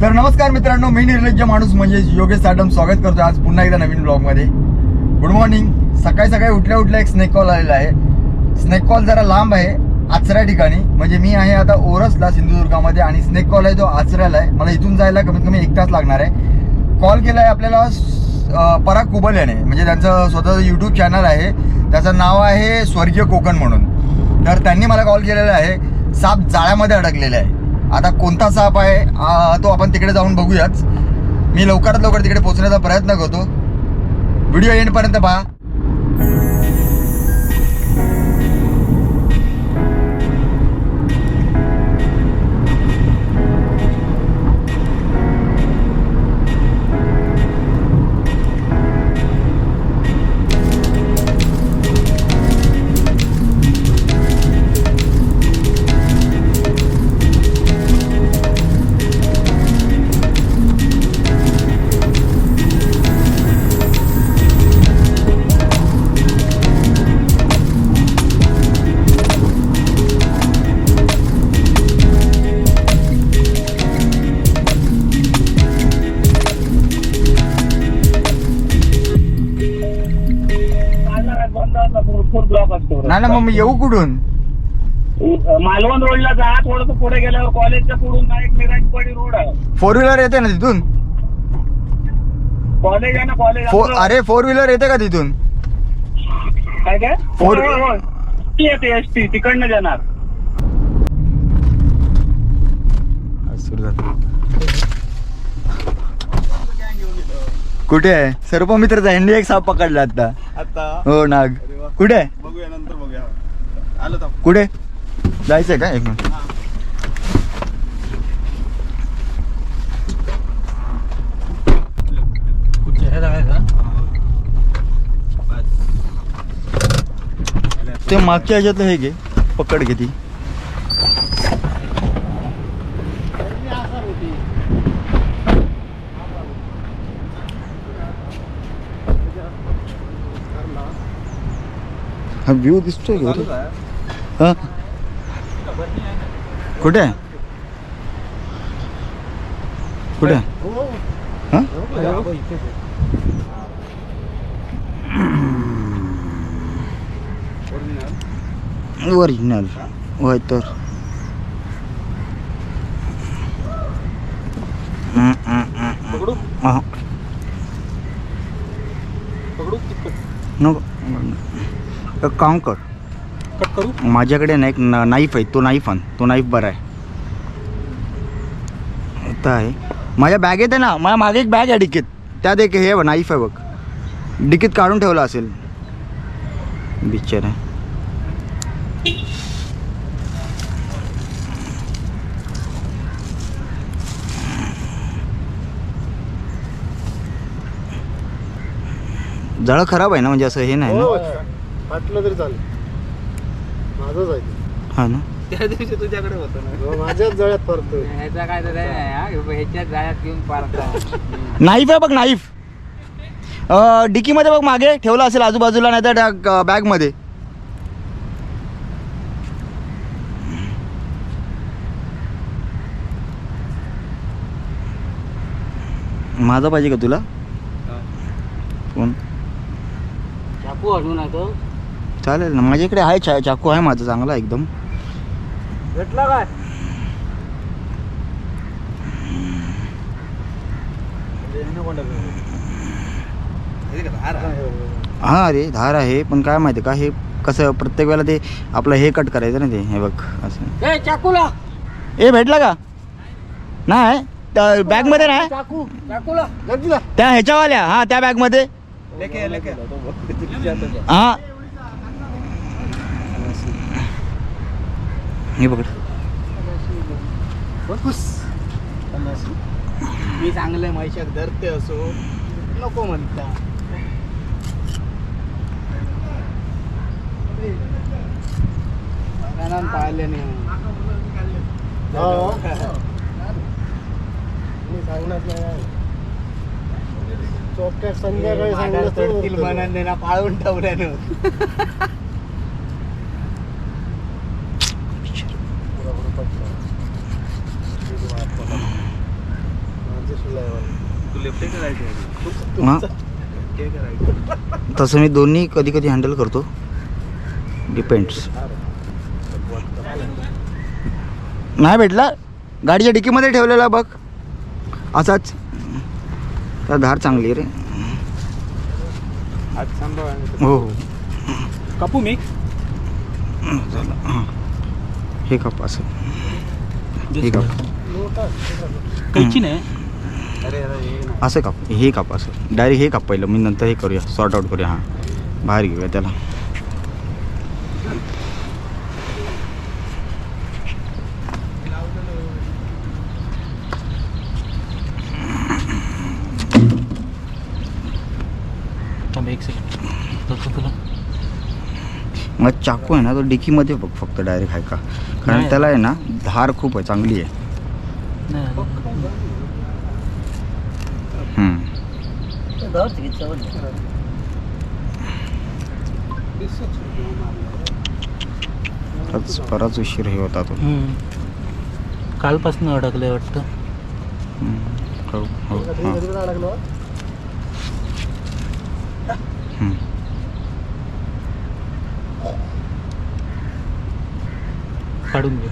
तर नमस्कार मित्रांनो मी निर्लज्ज माणूस म्हणजे योगेश साडम स्वागत करतो आज पुन्हा एकदा नवीन ब्लॉगमध्ये. गुड मॉर्निंग सकाळी सकाळी उठल्या उठल्या एक स्नेक कॉल आलेला आहे. स्नेक कॉल जरा लांब आहे आचऱ्या ठिकाणी. म्हणजे मी आहे आता ओरसला सिंधुदुर्गामध्ये आणि स्नेक कॉल आहे तो आचऱ्याला आहे. मला इथून जायला कमीत कमी एक तास लागणार आहे. कॉल केला आहे आपल्याला पराग कुबल याने म्हणजे त्यांचं स्वतःचं यूट्यूब चॅनल आहे. त्याचं नाव आहे स्वर्गीय कोकण म्हणून. तर त्यांनी मला कॉल केलेला आहे. साप जाळ्यामध्ये अडकलेला आहे. आता कोणता साप आहे तो आपण तिकडे जाऊन बघूयाच. मी लवकरात लवकर तिकडे पोहोचण्याचा प्रयत्न करतो. व्हिडिओ एंडपर्यंत पहा. नाही ना मग मी येऊ कुठून मालवण रोडला जा थोडस पुढे गेल्यावर कॉलेजच्या पुढून ना एक मिराजवाडी रोड आहे. फोर व्हीलर येते ना तिथून? कॉलेज आहे ना कॉलेज फोर अरे फोर व्हीलर येते का तिथून? काय काय? Four- होय, होय, होय. ती येते एस टी तिकडनं जाणार. कुठे आहे? सर्पमित्रचा हंडी एक साप पकडला आता. आता. हो नाग. कुठे आहे बघूया नंतर बघूया आलो तर कुठे? जायचंय का? एक मिनिट. ते मागच्या ह्याच्यातलं हे घे. पकड घे ती. हा व्ह्यू दिसतोय का? हा? कुठे? आहे? कुठे? हा? ओरिजिनल होय तर. हा. नको. काम कर. कट करू? माझ्याकडे ना एक नाईफ आहे तो नाईफ आण. तो नाईफ बरा आहे. आता आहे. माझ्या बॅगेत आहे ना माझ्या मागे एक बॅग आहे डिकीत. त्यात एक हे नाईफ आहे बघ. डिकीत काढून ठेवला असेल. बिचारा. जळ खराब आहे ना म्हणजे असं हे नाही हो. ना फाटलं तरी चालेल. माझंच आहे ते. हा ना? त्या दिवशी तुझ्याकडे होतं ना. हो, माझ्याच जळ्यात पडतोय. ह्याचा काय तर आहे, हा, ह्याच्या जाळ्यात घेऊन पारता नाईफ आहे बघ नाईफ. डिकीमध्ये बघ मागे ठेवला असेल आजूबाजूला नाही तर बॅगमध्ये. माझा पाहिजे का तुला? फोन चाकू हटून आहे तो चालेल ना. माझ्याकडे आहे चा चाकू आहे माझा चांगला एकदम. भेटला काय? हां अरे धार आहे पण काय माहिती का हे कसं प्रत्येक वेळेला ते आपलं हे कट करायचं ना ते हे बघ असं. ए चाकूला. ए भेटला का? नाही त्या बॅगमध्ये नाही? चाकू चाकूला. त्या ह्याच्यावाल्या हा त्या बॅगमध्ये. हा. हे पकड मी चांगलं म्हैशात धरते असो. नको म्हणता. जणांना पाळले नाही हो. नाही. संध्याकाळी पाळून ठेवल्यानं. हां तसं मी दोन्ही कधी कधी हँडल करतो. डिपेंड्स नाही भेटला? गाडीच्या डिकीमध्ये ठेवलेला बघ. असाच. त्या धार चांगली रे. हो हो. कापू मी? हां. काप असं. हे काप. कैची नाही. असं काप. हे काप असं. डायरेक्ट हे काप पहिलं. मी नंतर हे करूया. सॉर्ट आउट करूया. हां. बाहेर घेऊया त्याला. मग चाकू आहे ना तो डिकीमध्ये बघ फक्त डायरेक्ट आहे का? कारण. त्याला आहे ना धार खूप आहे चांगली आहे हम्म. बराच बराच उशीर हे होता तो. कालपासून अडकले वाटतं. हम्म. हो हो हां. हम्म. काढून घे.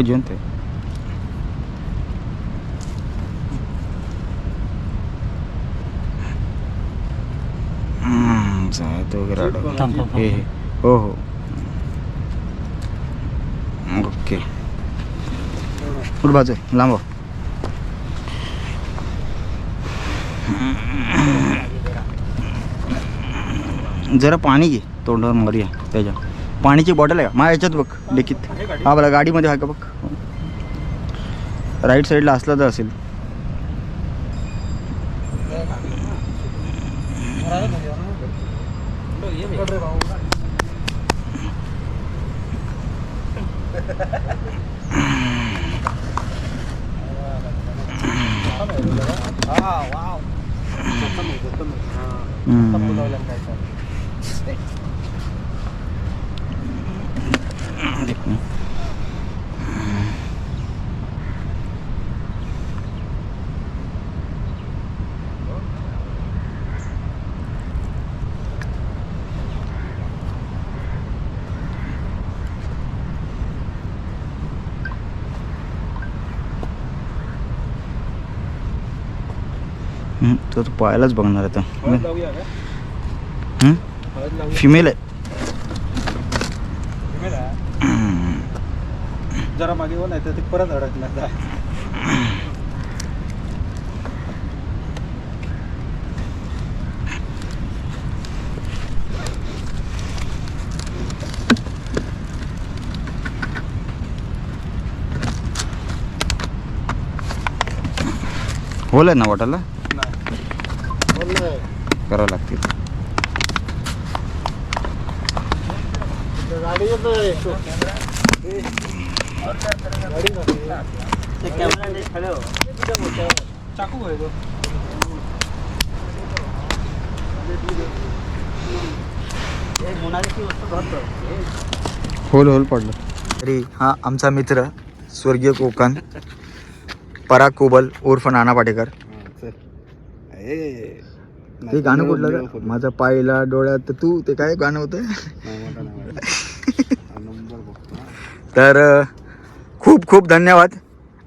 जिवंत आहे वगैरे. हे हे. हो ओके कुठ बाजू आहे? लांब. जरा पाणी घे तोंडावर मारूया त्याच्या पाण्याची बॉटल आहे का? माझ्या याच्यात बघ लिखित. हा बघा गाडीमध्ये आहे का बघ? राईट साईडला असला तर असेल हम्म. देख ना. हम्म, तो तो पाहायलाच बघणार आता. फिमेल आहे. जरा मागे हो नाही तर ते परत अडकणार होल आहे ना वाटायला? करावं लागतील. होल होल पडलं. तरी हा आमचा मित्र स्वर्गीय कोकण पराग कोबल उर्फ नाना पाटेकर. ते गाणं कुठलं? माझा पायला डोळ्यात तू ते काय गाणं होतं? तर अ, खूप खूप धन्यवाद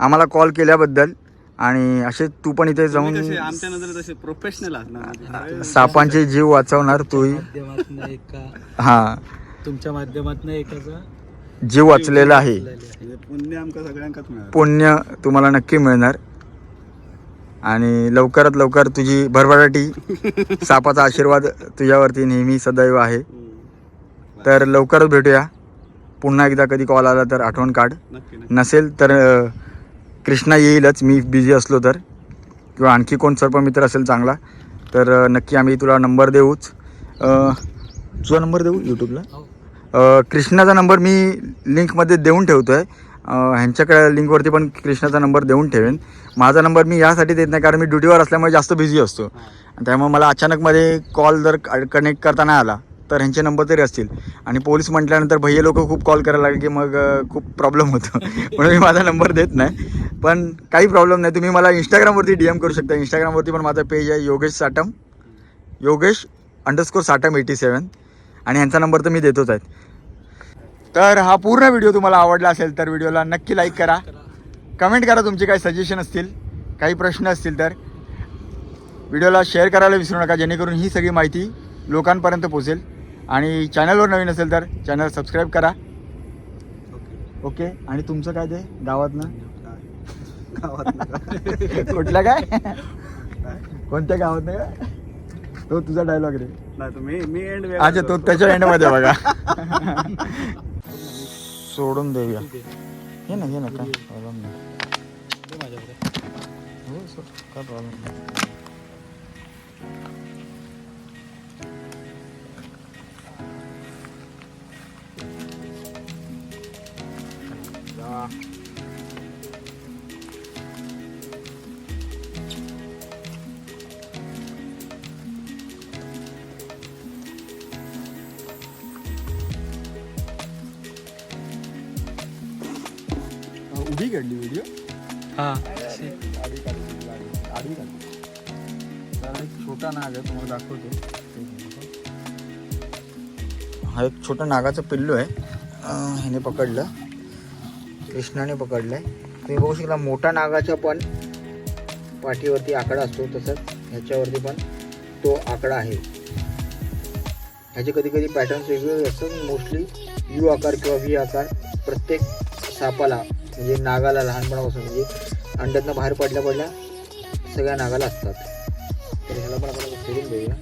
आम्हाला कॉल केल्याबद्दल. आणि असे तू पण इथे जाऊन आमच्या नजर तसे प्रोफेशनल असणार सापांचे जीव वाचवणार तूही. माध्यमातून एका हा. तुमच्या माध्यमातून एकाचा जीव वाचलेला आहे. पुण्य आमका सगळ्यांकाच मिळालं. पुण्य तुम्हाला नक्की मिळणार. आणि लवकरात लवकर तुझी भरभराटी सापाचा आशीर्वाद तुझ्यावरती नेहमी सदैव आहे. तर लवकरच भेटूया. पुन्हा एकदा कधी कॉल आला तर आठवण काढ. नसेल तर कृष्णा येईलच. मी बिझी असलो तर. किंवा आणखी कोण सर्पमित्र असेल चांगला तर नक्की आम्ही तुला नंबर देऊच. तुझा नंबर देऊ यूट्यूबला अ, कृष्णाचा नंबर मी लिंकमध्ये देऊन ठेवतो आहे ह्यांच्याकडे लिंकवरती पण कृष्णाचा नंबर देऊन ठेवेन. माझा नंबर मी यासाठी देत नाही कारण मी ड्युटीवर असल्यामुळे जास्त बिझी असतो. आणि त्यामुळे मला अचानकमध्ये कॉल जर कनेक्ट करता नाही आला तर ह्यांचे नंबर तरी असतील. आणि पोलीस म्हटल्यानंतर भैया लोक खूप कॉल करायला लागले की मग खूप प्रॉब्लेम होतो. म्हणून मी माझा नंबर देत नाही. पण काही प्रॉब्लेम नाही. तुम्ही मला इंस्टाग्रामवरती डी एम करू शकता. इंस्टाग्रामवरती पण माझा पेज आहे Yogesh Satam Yogesh underscore Satam eighty seven आणि ह्यांचा नंबर तर मी देतोच आहेत तर हा पूर्ण व्हिडिओ तुम्हाला आवडला असेल तर व्हिडिओला नक्की लाईक करा. कमेंट करा तुमचे काही सजेशन असतील काही प्रश्न असतील तर. व्हिडिओला शेअर करायला विसरू नका जेणेकरून ही सगळी माहिती लोकांपर्यंत पोहोचेल. आणि चॅनलवर नवीन असेल तर चॅनल सबस्क्राईब करा. ओके आणि तुमचं काय ते? गावातनं कुठल्या काय? कोणत्या गावातनं काय तो तुझा डायलॉग रे. नाही तुम्ही मी एंड अच्छा तो त्याच्या एंडमध्ये बघा. सोडून देऊया हे ना हे ना काय प्रॉब्लेम नाही हो, सर, काय प्रॉब्लेम नाही जा. काढली व्हिडिओ हा. आडवी काढली आडवी काढली तर एक छोटा नाग आहे तुम्हाला दाखवतो हा एक छोटा नागाचं पिल्लू आहे. ह्याने पकडलं. कृष्णाने पकडलंय. तुम्ही बघू शकता मोठा नागाच्या पण पाठीवरती आकडा असतो तसंच ह्याच्यावरती पण तो आकडा आहे. ह्याचे कधी कधी पॅटर्न्स वेगवेगळे असतात. मोस्टली यू आकार किंवा व्ही आकार प्रत्येक सापाला म्हणजे नागाला लहानपणापासून म्हणजे अंड्यातनं बाहेर पडल्या पडल्या सगळ्या नागाला असतात. तर ह्याला पण आपण फिरून देऊया.